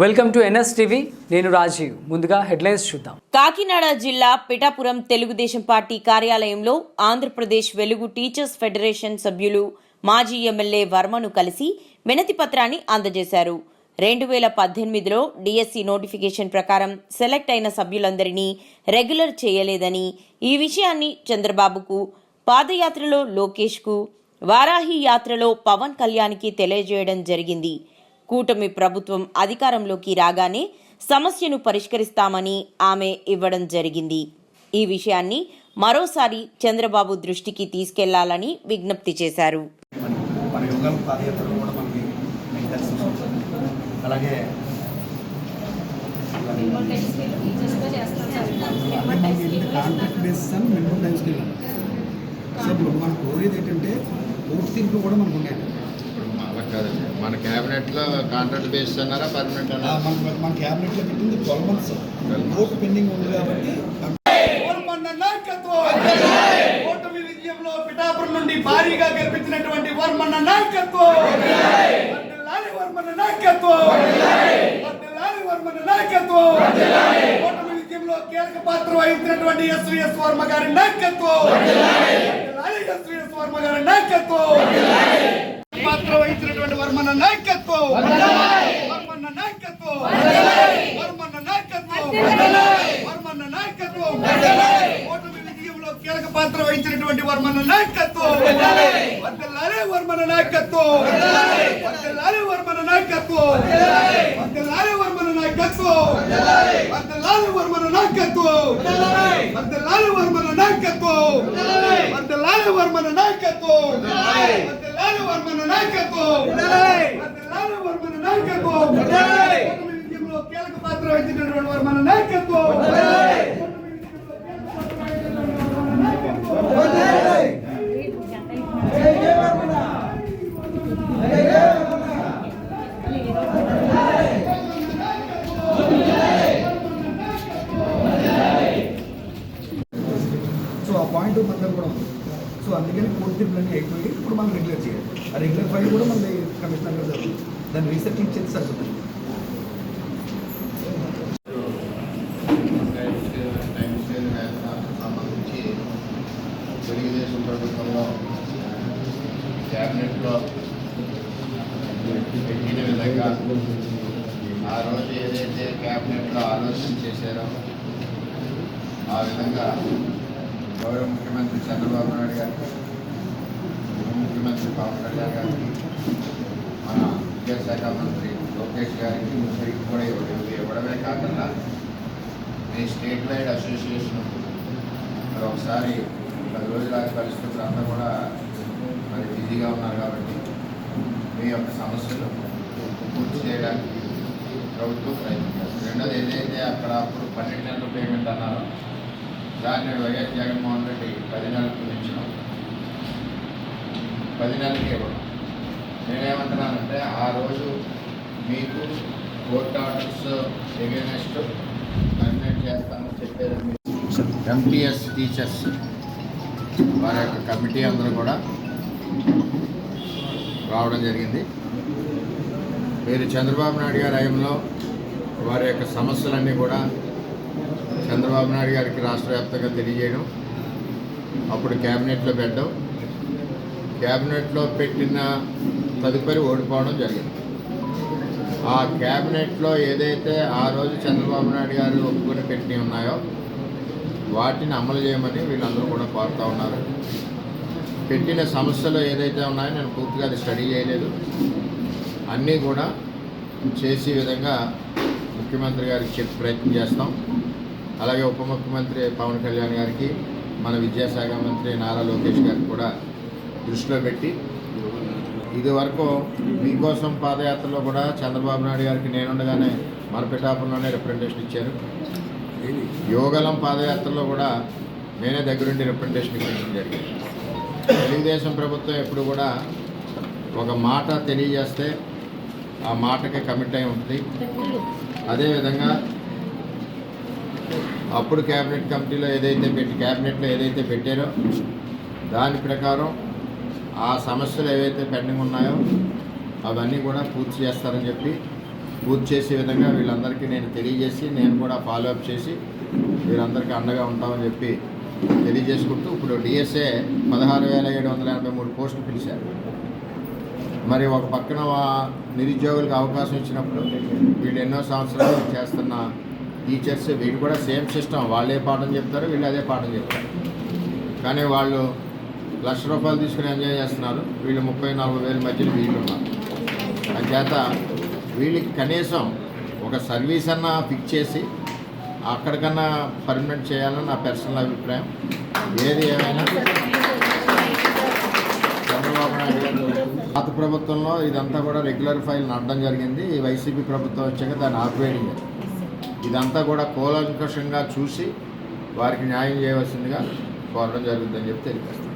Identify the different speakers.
Speaker 1: Welcome to NS TV. నేను రాజీవ్. ముందుగా headlines చూద్దాం.
Speaker 2: కాకినాడ జిల్లా పిఠాపురం తెలుగుదేశం పార్టీ కార్యాలయంలో ఆంధ్రప్రదేశ్ వెలుగు టీచర్స్ ఫెడరేషన్ సభ్యులు మాజీ ఎమ్మెల్యే వర్మను కలిసి వినతి పత్రాన్ని అందజేశారు. రెండు వేల పద్దెనిమిదిలో డిఎస్సి నోటిఫికేషన్ ప్రకారం సెలెక్ట్ అయిన సభ్యులందరినీ రెగ్యులర్ చేయలేదని ఈ విషయాన్ని చంద్రబాబుకు పాదయాత్రలో లోకేష్కు వారాహి యాత్రలో పవన్ కళ్యాణ్కి తెలియజేయడం జరిగింది. కూటమి ప్రభుత్వం అధికారంలోకి రాగానే సమస్యను పరిష్కరిస్తామని ఆమె ఇవ్వడం జరిగింది. ఈ విషయాన్ని మరోసారి చంద్రబాబు దృష్టికి తీసుకెళ్ళాలని విజ్ఞప్తి చేశారు.
Speaker 3: సో ఇప్పుడు మనం కోరేది ఏంటంటే ఓటు తీర్పు కూడా మనకు
Speaker 4: ఉండేది కాదండి మన క్యాబినెట్లో కాంట్రాక్ట్ బేస్ అన్నారా పర్మనెంట్ అన్నారా?
Speaker 3: మన మన క్యాబినెట్లో పెట్టింది ట్వెల్వ్ మంత్స్. కోర్టు పెండింగ్ ఉంది కాబట్టి
Speaker 5: పిఠాపురం నుండి భారీగా గెలిపించినటువంటి వర్మన్న నాయకత్వం. వర్మన్న నాయకత్వం. వర్మన్న నాయకత్వం. ఓటమి విజయంలో కీలక పాత్ర వహించినటువంటి ఎస్విఎస్ వర్మ గారి నాయకత్వం. ఎస్విఎస్ వర్మ గారి నాయకత్వం పాత్ర వహించినటువంటి వర్మన్న నాయకత్వం వర్మన్న నాయకత్వం వర్మన్న నాయకత్వం వర్మన్న నాయకత్వం ఓటమి విజయంలో కీలక పాత్ర వహించినటువంటి వర్మన్న నాయకత్వం వర్దల్లాలే వర్మన్న నాయకత్వం వర్దల్లాలే వర్మన్న నాయకత్వం వర్దల్లాలే వర్మన్న నాయకత్వం వర్దల్లాలే వర్మన్న నాయకత్వం వర్దల్లాలే వర్మన్న నాయకత్వం వర్దల్లాలే వర్మన్న నాయకత్వం వర్దల్లాలే వర్మన్న నాయకత్వం వర్దల్లాలే వర్మన్న నాయకత్వం కీలక పాత్ర వహించినటువంటి వర్మన్న నాయకత్వం
Speaker 3: సో ఆ పాయింట్ మన దగ్గర కూడా ఉంది. సో అందుకని కోర్టు తీర్పులన్నీ అయిపోయి ఇప్పుడు మనం రెగ్యులర్ చేయాలి. ఆ రెగ్యులర్ ఫైల్ కూడా మన కమిషనర్ గారు జరుగుతుంది దాన్ని రీసెర్చింగ్ చేసి సరిపోతుంది
Speaker 4: టైం స్కేల్ వేతనాలకు సంబంధించి తెలుగుదేశం ప్రభుత్వంలో క్యాబినెట్లో పెట్టిన విధంగా ఆ రోజు ఏదైతే క్యాబినెట్లో ఆలోచన చేశారో ఆ విధంగా గౌరవ ముఖ్యమంత్రి చంద్రబాబు నాయుడు గారికి ఉప ముఖ్యమంత్రి పవన్ కళ్యాణ్ గారికి మన విద్యాశాఖ మంత్రి లోకేష్ గారికి ముగ్గురికి కూడా ఇవ్వడం ఇవ్వడమే కాకుండా మీ స్టేట్ వైడ్ అసోసియేషన్ మరి ఒకసారి పది రోజుల పరిస్థితులు అంతా కూడా మరి బిజీగా ఉన్నారు కాబట్టి మీ యొక్క సమస్యలు పూర్తి చేయడానికి ప్రభుత్వం ప్రయత్నం చేస్తుంది రెండోది ఏదైతే అక్కడ అప్పుడు పన్నెండు నెలల పేమెంట్ అన్నారో దాన్ని వైఎస్ జగన్మోహన్ రెడ్డి పది నెలలకు పెంచడం పది నెలలకి ఇవ్వడం. నేనేమంటున్నానంటే ఆ రోజు మీకు కోర్ట్ ఆర్డర్స్ ఎగెనెస్ట్ కండక్ట్ చేస్తామని చెప్పారు ఎంపీఎస్ టీచర్స్ వారి యొక్క కమిటీ అందరూ కూడా రావడం జరిగింది. మీరు చంద్రబాబు నాయుడు గారి హయాంలో వారి యొక్క సమస్యలన్నీ కూడా చంద్రబాబు నాయుడు గారికి రాష్ట్ర వ్యాప్తంగా తెలియజేయడం అప్పుడు క్యాబినెట్లో పెట్టడం క్యాబినెట్లో పెట్టిన తదుపరి ఓడిపోవడం జరిగింది. ఆ క్యాబినెట్లో ఏదైతే ఆ రోజు చంద్రబాబు నాయుడు గారు ఒప్పుకొని పెట్టి ఉన్నాయో వాటిని అమలు చేయమని వీళ్ళందరూ కూడా కోరుతూ ఉన్నారు. పెట్టిన సమస్యలు ఏదైతే ఉన్నాయో నేను పూర్తిగా అది స్టడీ చేయలేదు. అన్నీ కూడా చేసే విధంగా ముఖ్యమంత్రి గారికి చెప్పి ప్రయత్నం చేస్తాం. అలాగే ఉప ముఖ్యమంత్రి పవన్ కళ్యాణ్ గారికి మన విద్యాశాఖ మంత్రి నారా లోకేష్ గారికి కూడా దృష్టిలో పెట్టి ఇది వరకు మీకోసం పాదయాత్రలో కూడా చంద్రబాబు నాయుడు గారికి నేనుండగానే మన పిఠాపురంలోనే రిప్రజెంటేషన్ ఇచ్చారు. యోగలం పాదయాత్రలో కూడా నేనే దగ్గరుండి రిప్రజెంటేషన్ ఇవ్వడం జరిగింది. తెలుగుదేశం ప్రభుత్వం ఎప్పుడు కూడా ఒక మాట తెలియజేస్తే ఆ మాటకి కమిట్ అయి ఉంటుంది. అదేవిధంగా అప్పుడు క్యాబినెట్ కమిటీలో ఏదైతే పెట్టి క్యాబినెట్లో ఏదైతే పెట్టారో దాని ప్రకారం ఆ సమస్యలు ఏవైతే పెండింగ్ ఉన్నాయో అవన్నీ కూడా పూర్తి చేస్తారని చెప్పి పూర్తి చేసే విధంగా వీళ్ళందరికీ నేను తెలియజేసి నేను కూడా ఫాలోఅప్ చేసి వీరందరికీ అండగా ఉంటామని చెప్పి తెలియజేసుకుంటూ ఇప్పుడు డిఎస్ఏ పదహారు వేల ఏడు వందల ఎనభై మూడు పోస్టులు పిలిచారు. మరి ఒక పక్కన నిరుద్యోగులకు అవకాశం ఇచ్చినప్పుడు వీళ్ళు ఎన్నో సంవత్సరాలు చేస్తున్న టీచర్స్ వీళ్ళు కూడా సేమ్ సిస్టమ్. వాళ్ళే పాఠం చెప్తారు వీళ్ళు అదే పాఠం చెప్తారు. కానీ వాళ్ళు లక్ష రూపాయలు తీసుకుని ఎంజాయ్ చేస్తున్నారు. వీళ్ళు ముప్పై నలభై వేల మధ్యలో వీళ్ళు ఉన్నారు అంచేత వీళ్ళకి కనీసం ఒక సర్వీస్ అన్న ఫిక్స్ చేసి అక్కడికన్నా పర్మనెంట్ చేయాలని నా పర్సనల్ అభిప్రాయం. ఏది ఏమైనా చంద్రబాబు నాయుడు గారు పాత ప్రభుత్వంలో ఇదంతా కూడా రెగ్యులర్ ఫైల్ నడడం జరిగింది. ఈ వైసీపీ ప్రభుత్వం వచ్చాక దాన్ని ఆపివేయడం జరిగింది. ఇదంతా కూడా కూలంకషంగా చూసి వారికి న్యాయం చేయవలసిందిగా కోరడం జరుగుతుందని చెప్పి తెలియజేస్తాను.